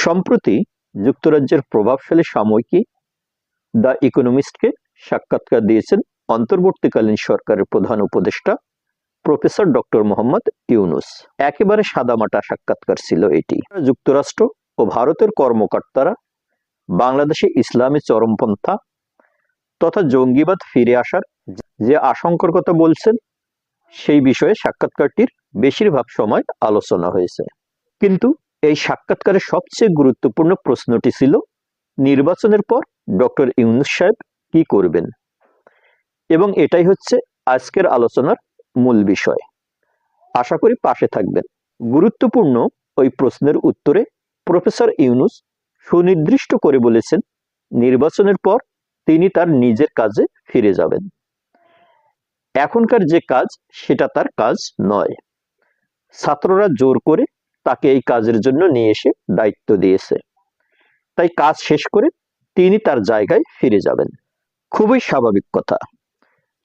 সম্প্রতি যুক্তরাজ্যের প্রভাবশালী সাময়িকী দ্য ইকোনমিস্টকে সাক্ষাৎকার দিয়েছেন অন্তর্বর্তীকালীন সরকারের প্রধান উপদেষ্টা প্রফেসর ডক্টর মোহাম্মদ ইউনুস। একেবারে সাদামাটা সাক্ষাৎকার ছিল এটি। যুক্তরাষ্ট্র ও ভারতের কর্মকর্তারা বাংলাদেশে ইসলামী চরমপন্থা তথা জঙ্গিবাদ ফিরে আসার যে আশঙ্কার কথা বলছেন, সেই বিষয়ে সাক্ষাৎকারটির বেশিরভাগ সময় আলোচনা হয়েছে। কিন্তু এই সাক্ষাৎকারের সবচেয়ে গুরুত্বপূর্ণ প্রশ্নটি ছিল, নির্বাচনের পর ডক্টর ইউনুস সাহেব কি করবেন? এবং এটাই হচ্ছে আজকের আলোচনার মূল বিষয়। আশা করি পাশে থাকবেন। গুরুত্বপূর্ণ ওই প্রশ্নের উত্তরে প্রফেসর ইউনুস সুনির্দিষ্ট করে বলেছেন, নির্বাচনের পর তিনি তার নিজের কাজে ফিরে যাবেন। এখনকার যে কাজ, সেটা তার কাজ নয়। ছাত্ররা জোর করে তাকে এই কাজের জন্য নিয়ে এসে দায়িত্ব দিয়েছে। তাই কাজ শেষ করে তিনি তার জায়গায় ফিরে যাবেন। খুবই স্বাভাবিক কথা।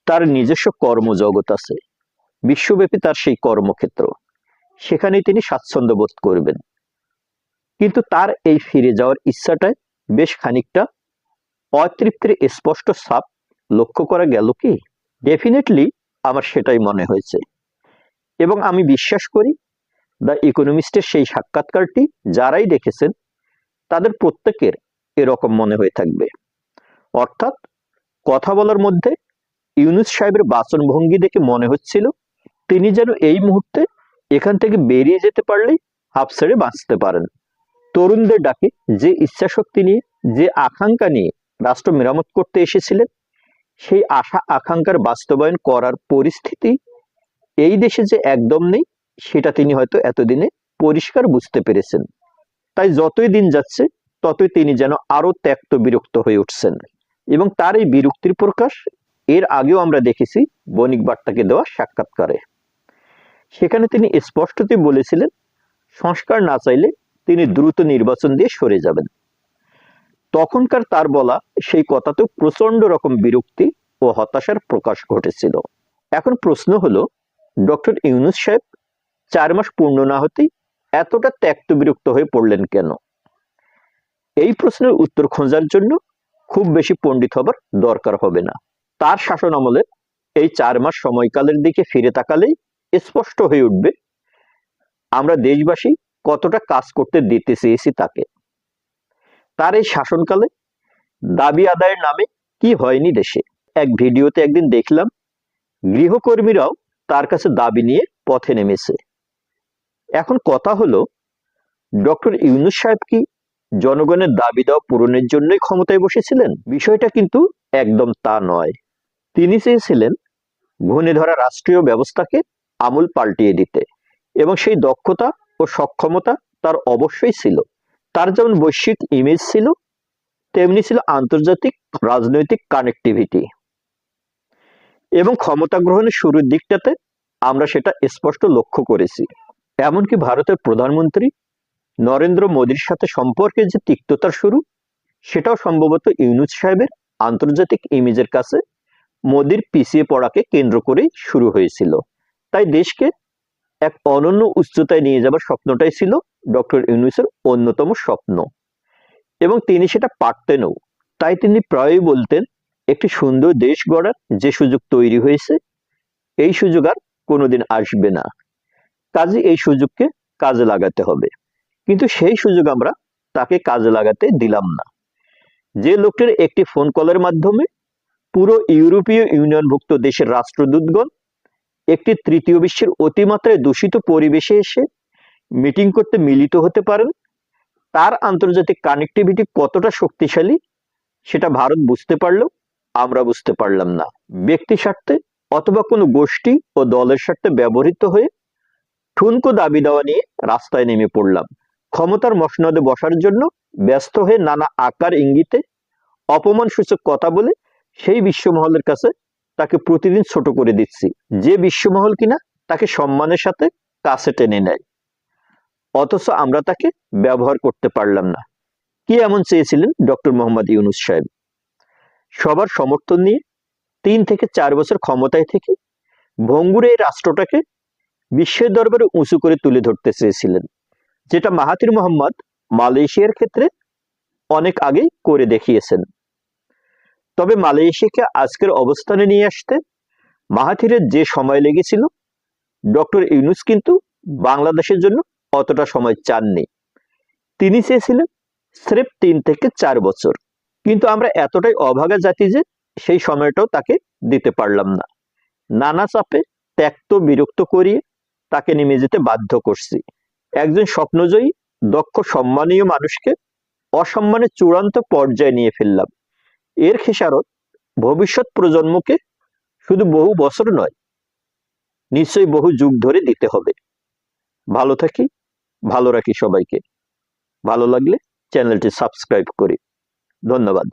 তার নিজস্ব কর্মজগৎ আছে। বিশ্বব্যাপী তার সেই কর্মক্ষেত্র। সেখানে তিনি স্বাচ্ছন্দ্য বোধ করবেন। কিন্তু তার এই ফিরে যাওয়ার ইচ্ছাটায় বেশ খানিকটা অতৃপ্তির স্পষ্ট ছাপ লক্ষ্য করা গেল কি? ডেফিনেটলি আমার সেটাই মনে হয়েছে। এবং আমি বিশ্বাস করি দ্য ইকোনমিস্টের সেই সাক্ষাৎকারটি যারাই দেখেছেন, তাদের প্রত্যেকের এরকম মনে হয়ে থাকবে। অর্থাৎ কথা বলার মধ্যে ইউনুস সাহেবের বাচন ভঙ্গি দেখে মনে হচ্ছিল তিনি যেন এই মুহূর্তে এখান থেকে বেরিয়ে যেতে পারলেই হাফ ছেড়ে বাঁচতে পারেন। তরুণদের ডাকে যে ইচ্ছা শক্তি নিয়ে, যে আকাঙ্ক্ষা নিয়ে রাষ্ট্র মেরামত করতে এসেছিলেন, সেই আশা আকাঙ্ক্ষার বাস্তবায়ন করার পরিস্থিতি এই দেশে যে একদম নেই সেটা তিনি হয়তো এতদিনে পরিষ্কার বুঝতে পেরেছেন। তাই যতই দিন যাচ্ছে, ততই তিনি যেন আরও ত্যক্ত বিরক্ত হয়ে উঠছেন। এবং তার এই বিরক্তির প্রকাশ, এর আগেও আমরা দেখেছি বণিক বার্তাকে দেওয়া সাক্ষাৎকারে। সেখানে তিনি স্পষ্টতই বলেছিলেন, সংস্কার না চাইলে তিনি দ্রুত নির্বাচন দিয়ে সরে যাবেন। তখনকার তার বলা সেই কথাতেও প্রচণ্ড রকম বিরক্তি ও হতাশার প্রকাশ ঘটেছিল। এখন প্রশ্ন হলো, ডক্টর ইউনুস সাহেব চার মাস পূর্ণ না হতেই এতটা ত্যক্ত বিরক্ত হয়ে পড়লেন কেন? এই প্রশ্নের উত্তর খোঁজার জন্য খুব বেশি পণ্ডিত হবার দরকার হবে না। তার শাসন আমলে এই চার মাস সময়কালের দিকে ফিরে তাকালেই স্পষ্ট হয়ে উঠবে, আমরা দেশবাসী কতটা কাজ করতে দিতে চেয়েছি তাকে। তার এই শাসনকালে দাবি আদায়ের নামে কি হয়নি দেশে? এক ভিডিওতে একদিন দেখলাম গৃহকর্মীরাও তার কাছে দাবি নিয়ে পথে নেমেছে। এখন কথা হলো, ডক্টর ইউনুস সাহেব কি জনগণের দাবি দেওয়া পূরণের জন্যই ক্ষমতায় বসেছিলেন? বিষয়টা কিন্তু একদম তা নয়। তিনি চেয়েছিলেন ঘূর্ণে ধরা রাষ্ট্রীয় ব্যবস্থাকে আমূল পাল্টিয়ে দিতে এবং সেই দক্ষতা ও সক্ষমতা তার অবশ্যই ছিল। তার যেমন বৈশ্বিক ইমেজ ছিল, তেমনি ছিল আন্তর্জাতিক রাজনৈতিক কানেক্টিভিটি এবং ক্ষমতা গ্রহণের শুরুর দিকটাতে আমরা সেটা স্পষ্ট লক্ষ্য করেছি। এমনকি ভারতের প্রধানমন্ত্রী নরেন্দ্র মোদীর সাথে সম্পর্কে যে তিক্ততার শুরু, সেটাও সম্ভবত ইউনুস সাহেবের আন্তর্জাতিক ইমেজের কাছে মোদির পিছিয়ে পড়াকে কেন্দ্র করেই শুরু হয়েছিল। তাই দেশকে এক অনন্য উচ্চতায় নিয়ে যাবার স্বপ্নটাই ছিল ডক্টর ইউনুসের অন্যতম স্বপ্ন। এবং তিনি সেটা পারতেনও। তাই তিনি প্রায়ই বলতেন, একটি সুন্দর দেশ গড়ার যে সুযোগ তৈরি হয়েছে, এই সুযোগ আর কোনোদিন আসবে না। কাজে এই সুযোগকে কাজে লাগাতে হবে। কিন্তু সেই সুযোগ আমরা তাকে কাজে লাগাতে দিলাম না। যে লোকটির একটি ফোন কলের মাধ্যমে পুরো ইউরোপীয় ইউনিয়নভুক্ত দেশের রাষ্ট্রদূতগণ একটি তৃতীয় বিশ্বের অতিমাত্রায় দূষিত পরিবেশে এসে মিটিং করতে মিলিত হতে পারেন, তার আন্তর্জাতিক কানেক্টিভিটি কতটা শক্তিশালী সেটা ভারত বুঝতে পারলেও আমরা বুঝতে পারলাম না। ব্যক্তি স্বার্থে অথবা কোনো গোষ্ঠী ও দলের স্বার্থে ব্যবহৃত হয়ে ঠুনকো দাবি দেওয়া নিয়ে রাস্তায় নেমে পড়লাম। ক্ষমতার মসনদে বসার জন্য ব্যস্ত হয়ে নানা আকার ইঙ্গিতে অপমান সূচক কথা বলে সেই বিশ্বমহলের কাছে তাকে প্রতিদিন ছোট করে দিচ্ছি। যে বিশ্বমহল কিনা তাকে সম্মানের সাথে কাছে টেনে নেয়। অথচ আমরা তাকে ব্যবহার করতে পারলাম না। কি এমন চেয়েছিলেন ডক্টর মোহাম্মদ ইউনুস সাহেব? সবার সমর্থন নিয়ে তিন থেকে চার বছর ক্ষমতায় থেকে ভঙ্গুরে এই রাষ্ট্রটাকে বিশ্বের দরবারে উঁচু করে তুলে ধরতে চেয়েছিলেন, যেটা মাহাতির মোহাম্মদ মালয়েশিয়ার ক্ষেত্রে অনেক আগেই করে দেখিয়েছেন। তবে মালয়েশিয়াকে আজকের অবস্থানে নিয়ে আসতে মাহাথিরের যে সময় লেগেছিল, ডক্টর ইউনুস কিন্তু বাংলাদেশের জন্য অতটা সময় চাননি। তিনি চেয়েছিলেন স্রেফ তিন থেকে চার বছর। কিন্তু আমরা এতটাই অভাগা জাতি যে সেই সময়টাও তাকে দিতে পারলাম না। নানা চাপে ত্যক্ত বিরক্ত করিয়ে তাকে নেমে যেতে বাধ্য করছি। একজন স্বপ্নজয়ী, দক্ষ, সম্মানীয় মানুষকে অসম্মানের চূড়ান্ত পর্যায়ে নিয়ে ফেললাম। এর খেসারত ভবিষ্যৎ প্রজন্মকে শুধু বহু বছর নয়, নিশ্চয়ই বহু যুগ ধরে দিতে হবে। ভালো থাকি, ভালো রাখি সবাইকে। ভালো লাগলে চ্যানেলটি সাবস্ক্রাইব করি। ধন্যবাদ।